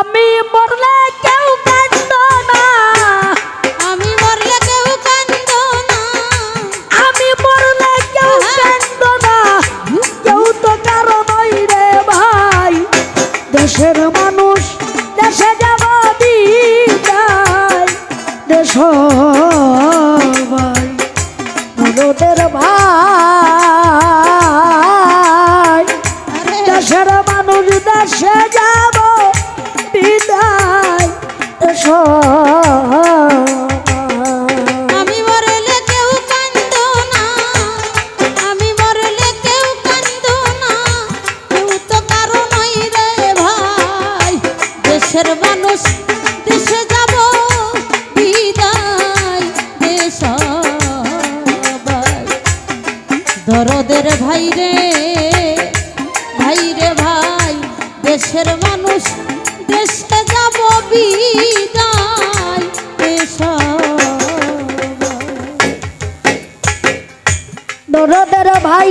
Kami merdeka. মানুষ, দেশে যাব, বিদায় দেশ দরদের ভাই রে ভাই রে ভাই দেশের মানুষ, দেশে যাব, বিদায় দেশ দরদের ভাই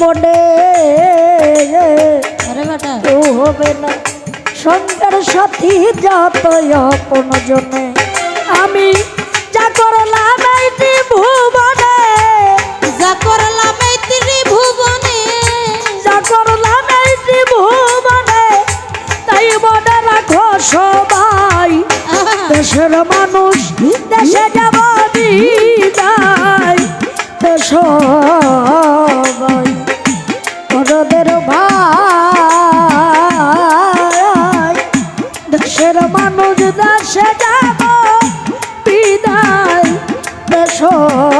মনে কেউ হবে না। সঙ্গের সাথী যাত আপন জনে। আমি যা করলাম যা করলাম যা করলাম তাই মনে রাখো সবাই দেশের মানুষ দেশে সব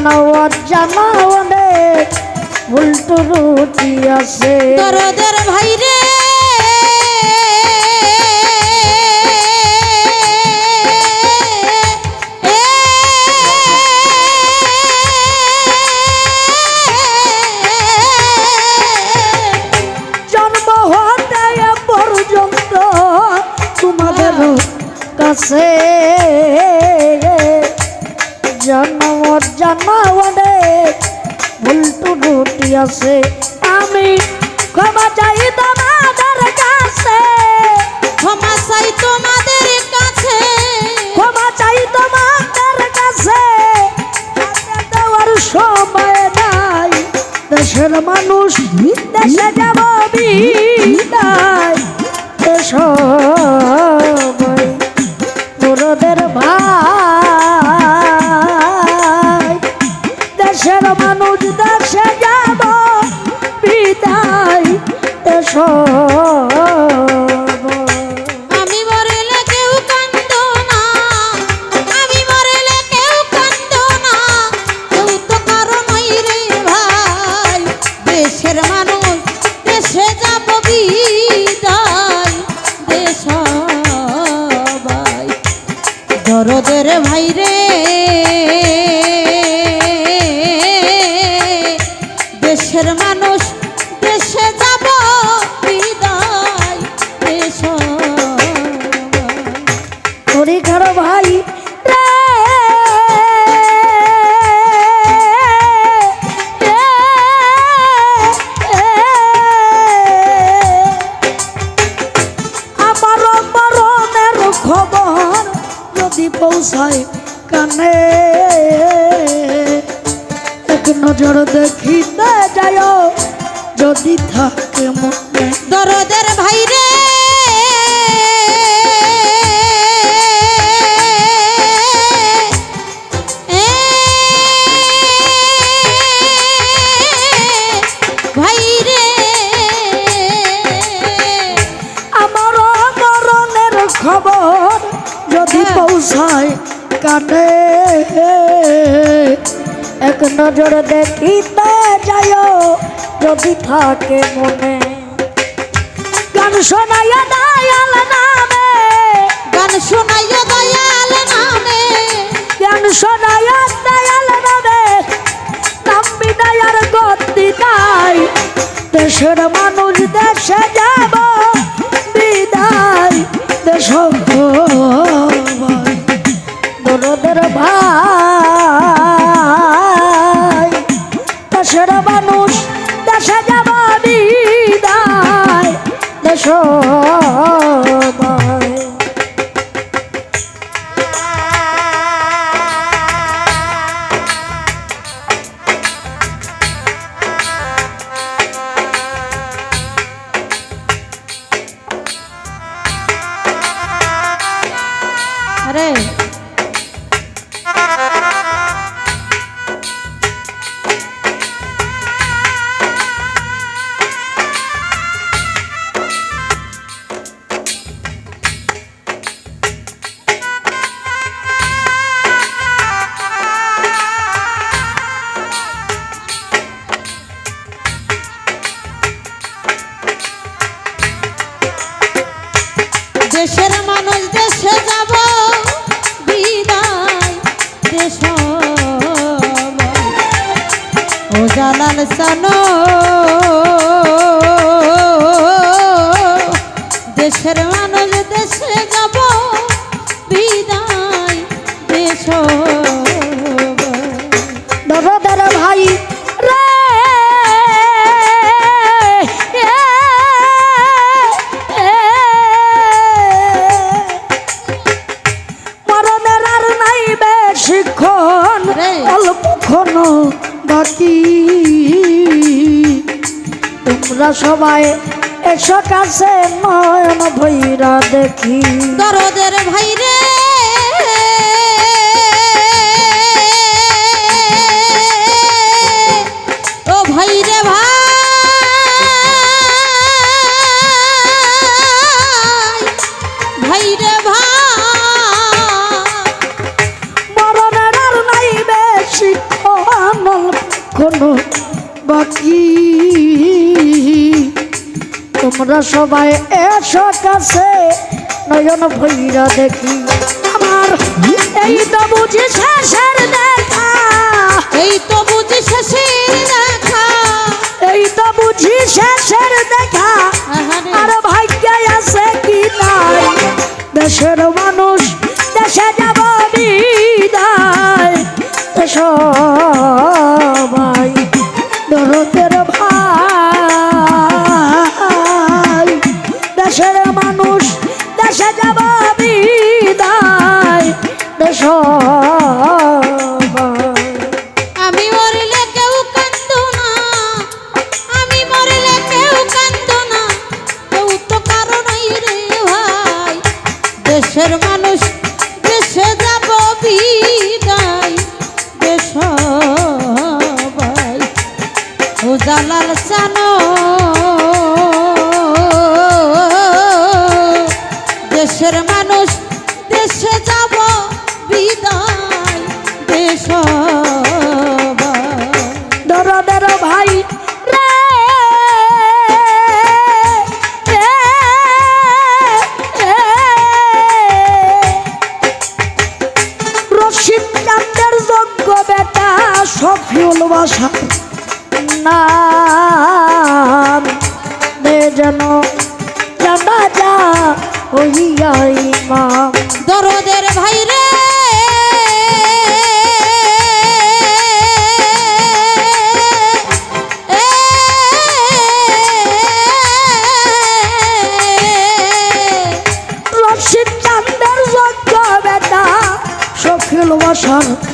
জানো অজানা অনেক আছে। দরদের ভাইরে ya se ভাই নজর দেখিতে যায় যদি থাকে মনে। গান শোনাইয়া দয়াল নামে গান শোনাইয়া দয়াল নামে। গান শোনাইয়া দয়াল নামে নাম বিদায়ার গতি নাই। দেশের মানুষ দেশে যাব বিদায় দেশ দরদের ভাই আরে দেশের মানুষ দেশে যাব বিদায় দেশ। দরদের ভাই রে! মরণের আর বাকি তোমরা সবাই এসো কাছে নয়ন ভৈরা দেখি। দরদের ভাই তোমরা সবাই এসো কাছে নয়ন ভৈরা দেখি। আমার এই তো বুঝি শেষের দেখা। এই তো বুঝি শেষের দেখা। এই তো বুঝি শেষের দেখা। আর ভাগ্য আছে কি নাই? দেশের মানুষ দেশে যাব বিদায়। সবাই দেশ সর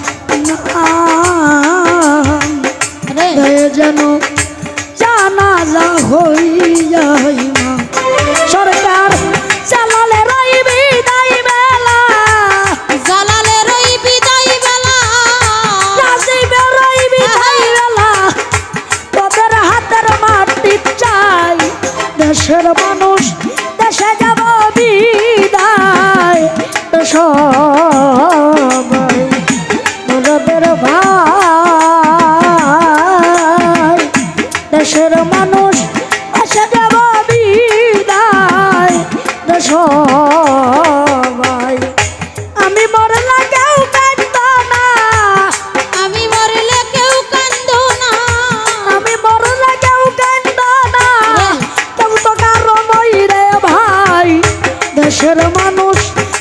দেশের মানুষ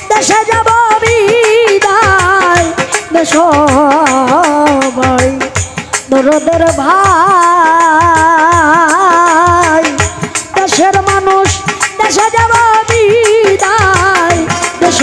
দেশে যাব বিদায়। দরদের ভাই। দেশের মানুষ দেশে যাব বিদায়। দেশ